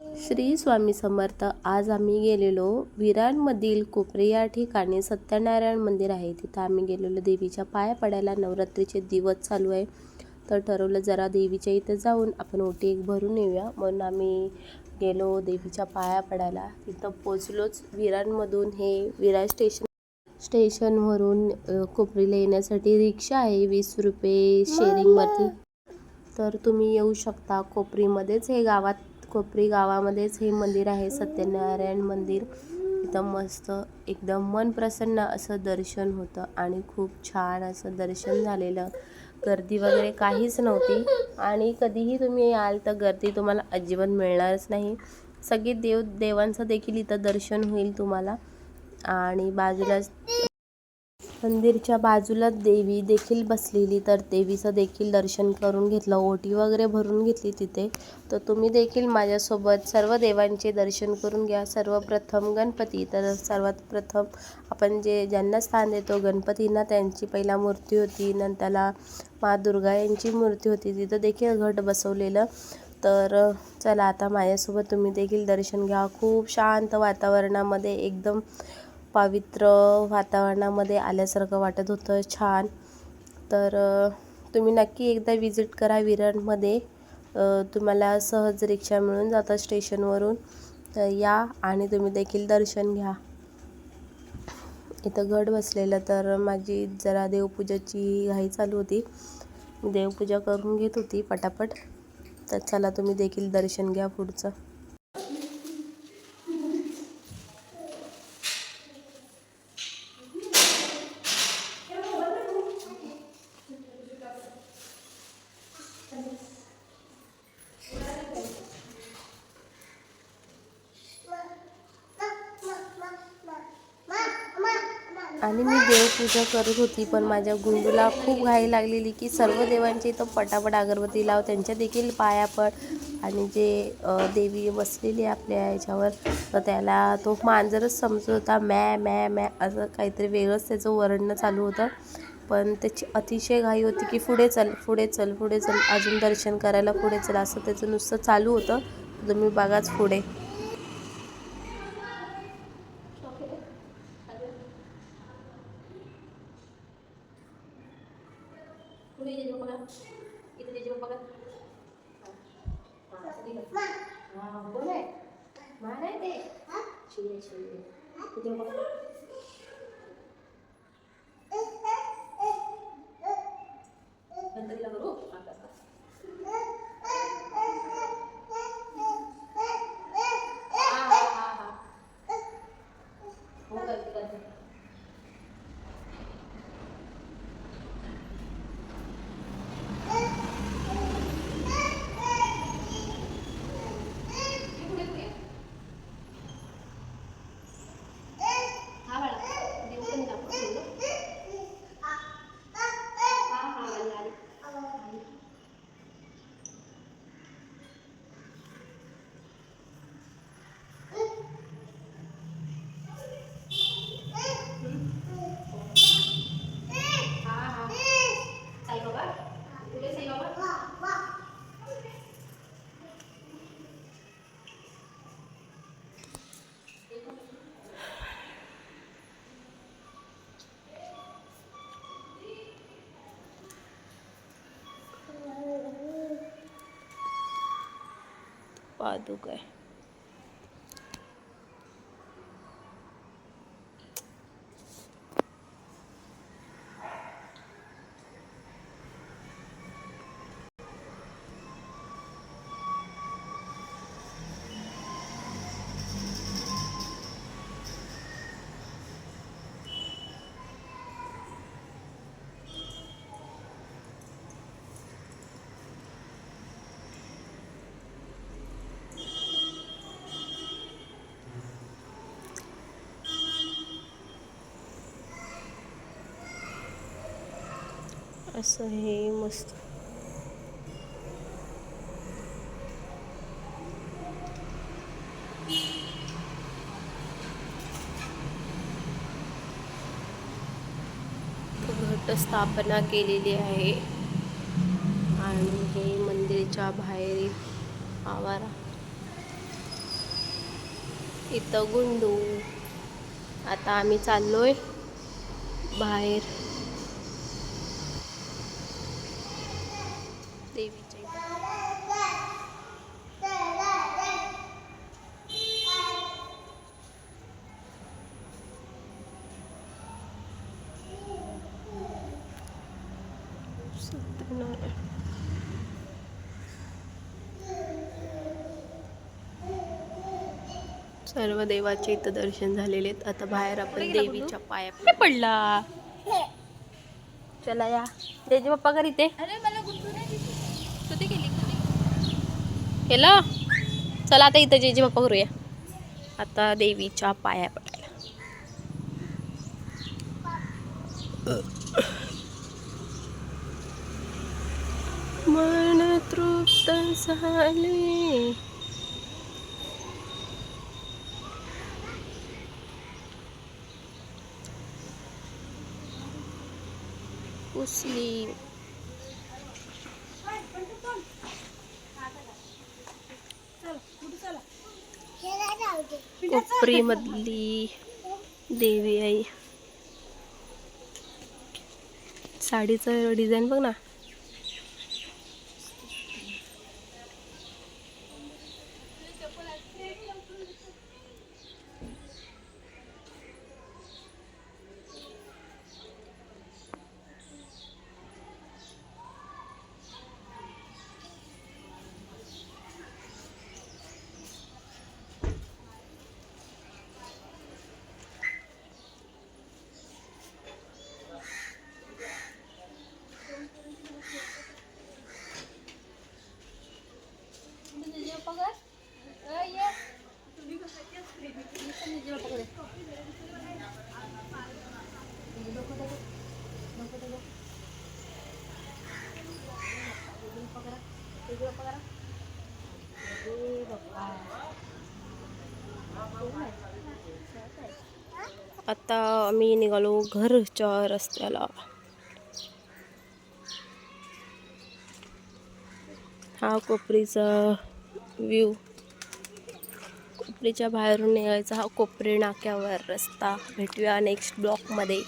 श्री स्वामी समर्थ आज आम्ही गेलेलो विरारमधील कोपरे या ठिकाणी. सत्यनारायण मंदिर आहे. तिथं आम्ही गेलेलो. देवीच्या पाया पडायला नवरात्रीचे दिवस चालू आहे. तर ठरवलं जरा देवीच्या इथं जाऊन आपण ओटी एक भरून येऊया. म्हणून आम्ही गेलो देवीच्या पाया पडायला. तिथं पोचलोच विरारमधून हे विरार स्टेशन स्टेशनवरून कोपरीला येण्यासाठी रिक्षा आहे. वीस रुपये शेअरिंगवरती तर तुम्ही येऊ शकता कोपरीमध्येच. हे गावात खोपरी गावामध्येच हे मंदिर आहे सत्यनारायण मंदिर. इथं मस्त एकदम मन प्रसन्न असं दर्शन होतं आणि खूप छान असं दर्शन झालेलं. गर्दी वगैरे काहीच नव्हती आणि कधीही तुम्ही याल तर गर्दी तुम्हाला अजिबात मिळणारच नाही. सगळे देव देवांचं देखील इथं दर्शन होईल तुम्हाला. आणि बाजूलाच मंदिरच्या बाजूला देवी देखील बसलेली. तर देवीचं देखील दर्शन करून घेतलं. ओटी वगैरे भरून घेतली तिथे. तर तुम्ही देखील माझ्यासोबत सर्व देवांचे दर्शन करून घ्या. सर्वप्रथम गणपती. तर सर्वात प्रथम आपण जे ज्यांना स्थान देतो गणपतींना त्यांची पहिला मूर्ती होती. नंतरला मा दुर्गा यांची मूर्ती होती. तिथं देखील घट बसवलेलं. तर चला आता माझ्यासोबत तुम्ही देखील दर्शन घ्या. खूप शांत वातावरणामध्ये एकदम पावित्र वातावरणामध्ये आल्यासारखं वाटत होतं. छान. तर तुम्ही नक्की एकदा विजिट करा विरणमध्ये. तुम्हाला सहज रिक्षा मिळून जातं स्टेशनवरून. तर या आणि तुम्ही देखील दर्शन घ्या. इथं गड बसलेलं तर माझी जरा देवपूजाची घाई चालू होती. देवपूजा करून घेत होती पटापट. तर चला तुम्ही देखील दर्शन घ्या पुढचं. आणि मी देवपूजा करत होती पण माझ्या गुंडूला खूप घाई लागलेली की सर्व देवांची इथं पटापट अगरबत्ती लाव त्यांच्या देखील पाया पड. आणि जे देवी बसलेली आहे आपल्या याच्यावर तर त्याला तो मांजरच समजत होता मॅ मॅ मॅ असं काहीतरी वेगळंच त्याचं वर्णन चालू होतं. पण त्याची अतिशय घाई होती की पुढे चल पुढे चल पुढे चल अजून दर्शन करायला पुढे चल असं त्याचं नुसतं चालू होतं. तुम्ही बघाच पुढे. kulitnya. Itu pegang. Boleh. Mana itu, Hah? Cile, cile. Jajang. पादुक आहे असं हे मस्त. घटस्थापना केलेली आहे. आणि हे मंदिराच्या बाहेर आवारा इथं गुंडू. आता आम्ही चाललोय बाहेर देवीच्या इथं. सत्यनारायण सर्व देवाचे इथं दर्शन झालेले आहेत. आता बाहेर आपण देवीच्या पाया कुठे पडला? चला या. देजी बाप्पा कर इथे केलं चला आता इथं जेजी बाप्पा करूया आता देवीच्या पाया पडायला. मन तृप्त झाले. पुसली कोपरी मधली देवी आई. साडीचं डिझाईन बघ ना. आता आम्ही निघालो घरच्या रस्त्याला. हा कोपरीचा व्ह्यू कोपरीच्या बाहेरून निघायचा हा कोपरी नाक्यावर रस्ता. भेटूया नेक्स्ट ब्लॉकमध्ये